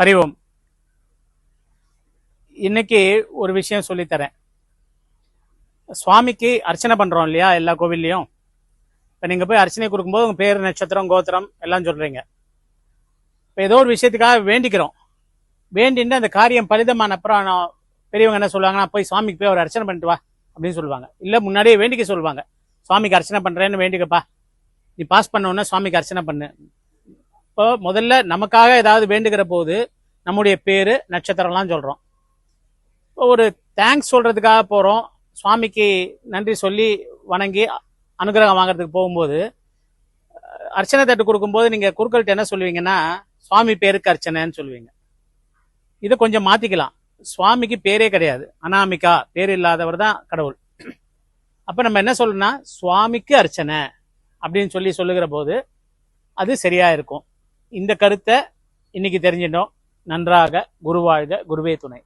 ஹரி ஓம் இன்னைக்கு ஒரு விஷயம் சொல்லித்தரேன். சுவாமிக்கு அர்ச்சனை பண்ணுறோம் இல்லையா எல்லா கோவில்லையும். இப்போ நீங்கள் போய் அர்ச்சனை கொடுக்கும்போது உங்கள் பேர் நட்சத்திரம் கோத்திரம் எல்லாம் சொல்கிறீங்க இப்போ ஏதோ ஒரு விஷயத்துக்காக வேண்டிக்கிறோம். வேண்டிட்டு அந்த காரியம் பலிதமான அப்புறம் நான் பெரியவங்க என்ன சொல்லுவாங்கன்னா போய் சுவாமிக்கு போய் ஒரு அர்ச்சனை பண்ணிட்டு வா அப்படின்னு சொல்லுவாங்க. இல்லை முன்னாடியே வேண்டிக்க சொல்லுவாங்க. சுவாமிக்கு அர்ச்சனை பண்ணுறேன்னு வேண்டிக்கப்பா. நீ பாஸ் பண்ண உடனே சுவாமிக்கு அர்ச்சனை பண்ணு. இப்போ முதல்ல நமக்காக ஏதாவது வேண்டுகிற போது நம்முடைய பேரு நட்சத்திரம்லாம் சொல்கிறோம் இப்போ ஒரு தேங்க்ஸ் சொல்கிறதுக்காக போகிறோம் சுவாமிக்கு நன்றி சொல்லி வணங்கி அனுகிரகம் வாங்குறதுக்கு போகும்போது அர்ச்சனை தட்டு கொடுக்கும்போது நீங்கள் குருக்கள்கிட்ட என்ன சொல்லுவீங்கன்னா சுவாமி பேருக்கு அர்ச்சனைன்னு சொல்லுவீங்க. இதை கொஞ்சம் மாற்றிக்கலாம் சுவாமிக்கு பேரே கிடையாது. அனாமிகா பேர் இல்லாதவர் தான் கடவுள். அப்போ நம்ம என்ன சொல்லணும்னா சுவாமிக்கு அர்ச்சனை அப்படின்னு சொல்லி சொல்லுகிற போது அது சரியாக இருக்கும். இந்த கருத்தை இன்னைக்கு தெரிஞ்சிட்டோம். நன்றாக குருவாழ்க குருவே துணை.